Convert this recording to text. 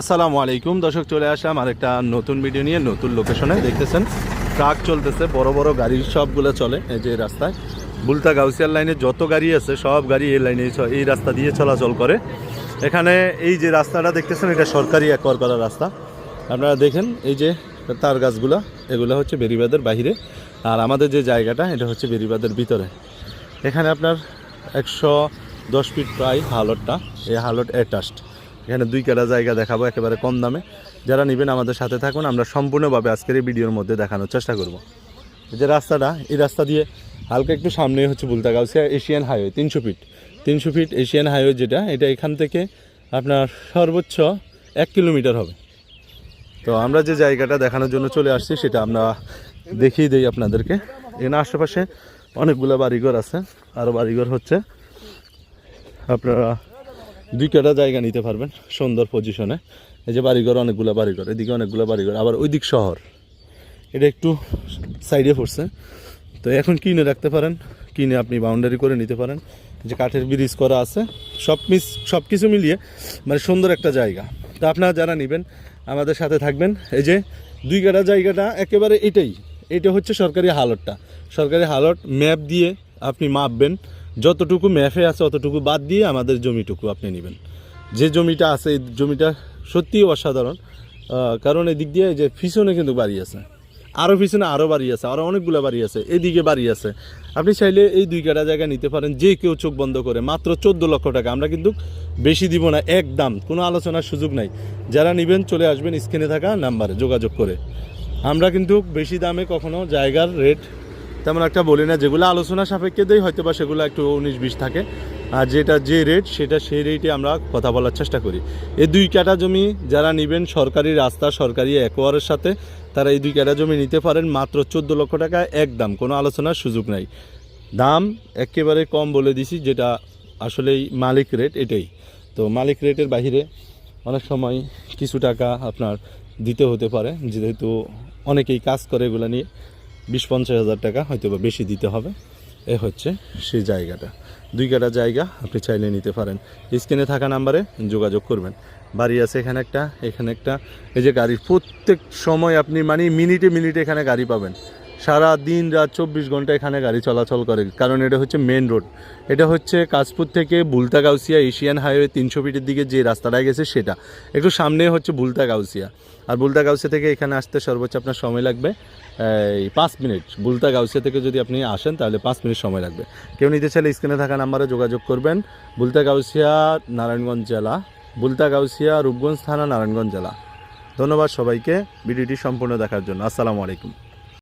আসসালামু আলাইকুম। দর্শক, চলে আসলাম আর একটা নতুন ভিডিও নিয়ে, নতুন লোকেশনে দেখতেছেন ট্রাক চলতেছে, বড় বড় গাড়ি সবগুলো চলে এই যে রাস্তায়। বুলতা গাউসিয়ার লাইনে যত গাড়ি আছে, সব গাড়ি এই লাইনে এই রাস্তা দিয়ে চলাচল করে। এখানে এই যে রাস্তাটা দেখতেছেন, এটা সরকারি একর করা রাস্তা। আপনারা দেখেন, এই যে তার গাছগুলো, এগুলো হচ্ছে বেরিবাদের বাহিরে। আর আমাদের যে জায়গাটা, এটা হচ্ছে বেরিবাদের ভিতরে। এখানে আপনার একশো দশ ফিট প্রায় হালটটা, এই হালট অ্যাটাস্ট এখানে দুই কাটা জায়গা দেখাবো একেবারে কম দামে। যারা নেবেন আমাদের সাথে থাকুন, আমরা সম্পূর্ণভাবে আজকের এই ভিডিওর মধ্যে দেখানোর চেষ্টা করব। যে রাস্তাটা, এই রাস্তা দিয়ে হালকা একটু সামনেই হচ্ছে বুলতাগাউসিয়া এশিয়ান হাইওয়ে, তিনশো ফিট। তিনশো ফিট এশিয়ান হাইওয়ে যেটা, এটা এখান থেকে আপনার সর্বোচ্চ এক কিলোমিটার হবে। তো আমরা যে জায়গাটা দেখানোর জন্য চলে আসছি, সেটা আমরা দেখিয়ে দিই আপনাদেরকে। এখানে আশেপাশে অনেকগুলো বাড়িঘর আছে। আরও বাড়িঘর হচ্ছে আপনারা দুই কাটা জায়গা নিতে পারবেন, সুন্দর পজিশনে এই যে বাড়িঘর, অনেকগুলো বাড়িঘর, এদিকে অনেকগুলো বাড়িঘর, আবার ওই দিক শহর। এটা একটু সাইডে পড়ছে। তো এখন কিনে রাখতে পারেন, কিনে আপনি বাউন্ডারি করে নিতে পারেন। যে কাঠের ব্রিজ করা আছে, সব মিস, সব কিছু মিলিয়ে মানে সুন্দর একটা জায়গা। তো আপনারা যারা নেবেন, আমাদের সাথে থাকবেন। এই যে দুই কাটা জায়গাটা একেবারে এটাই, এটা হচ্ছে সরকারি হালটটা সরকারি হালট ম্যাপ দিয়ে আপনি মাপবেন। যতটুকু ম্যাফে আছে, অতটুকু বাদ দিয়ে আমাদের জমিটুকু আপনি নেবেন। যে জমিটা আছে, এই জমিটা সত্যিই অসাধারণ। কারণ এদিক দিয়ে যে পিছনে কিন্তু বাড়ি আছে। আরও পিছনে আরও বাড়ি আছে আরও অনেকগুলো বাড়ি আছে, এদিকে বাড়ি আছে। আপনি চাইলে এই দুই কাটা জায়গা নিতে পারেন, যে কেউ চোখ বন্ধ করে, মাত্র চোদ্দ লক্ষ টাকা। আমরা কিন্তু বেশি দিব না একদম কোনো আলোচনার সুযোগ নাই। যারা নেবেন, চলে আসবেন স্ক্রিনে থাকা নাম্বারে যোগাযোগ করে। আমরা কিন্তু বেশি দামে কখনো জায়গার রেট তেমন একটা বলি না, যেগুলো আলোচনা সাপেক্ষে দেয় হয়তো বা সেগুলো একটু উনিশ বিশ থাকে। আর যেটা যে রেট সেটা সেই রেটে আমরা কথা বলার চেষ্টা করি। এই দুই কাটা জমি যারা নেবেন সরকারি রাস্তা, সরকারি একোয়ারের সাথে, তারা এই দুই কাটা জমি নিতে পারেন মাত্র চোদ্দ লক্ষ টাকা একদম কোনো আলোচনার সুযোগ নাই। দাম একেবারে কম বলে দিছি, যেটা আসলেই মালিক রেট এটাই। তো মালিক রেটের বাইরে অনেক সময় কিছু টাকা আপনার দিতে হতে পারে, যেহেতু অনেকেই কাজ করে এগুলো নিয়ে। বিশ পঞ্চাশ হাজার টাকা হয়তো বা বেশি দিতে হবে। এ হচ্ছে সেই জায়গাটা। দুই কাটা জায়গা আপনি চাইলে নিতে পারেন। স্ক্রিনে থাকা নাম্বারে যোগাযোগ করবেন। বাড়ি আছে এখানে একটা এখানে একটা। এই যে গাড়ি, প্রত্যেক সময় আপনি মানে মিনিটে মিনিটে এখানে গাড়ি পাবেন। সারা দিন রাত চব্বিশ ঘণ্টা এখানে গাড়ি চলাচল করে, কারণ এটা হচ্ছে মেন রোড এটা হচ্ছে কাশপুর থেকে বুলতা গাউসিয়া এশিয়ান হাইওয়ে তিনশো ফিটের দিকে যে রাস্তাটা গেছে সেটা। একটু সামনে হচ্ছে বুলতা গাউসিয়া আর বুলতা গাউসিয়া থেকে এখানে আসতে সর্বোচ্চ আপনার সময় লাগবে, এই পাঁচ মিনিট। বুলতা গাউসিয়া থেকে যদি আপনি আসেন, তাহলে পাঁচ মিনিট সময় লাগবে। কেউ নিতে চাইলে স্ক্রিনে থাকা নাম্বারে যোগাযোগ করবেন। বুলতা গাউসিয়া নারায়ণগঞ্জ জেলা। বুলতা গাউসিয়া রূপগঞ্জ থানা, নারায়ণগঞ্জ জেলা। ধন্যবাদ সবাইকে। ভিডিওটি সম্পূর্ণ দেখার জন্য। আসসালামু আলাইকুম।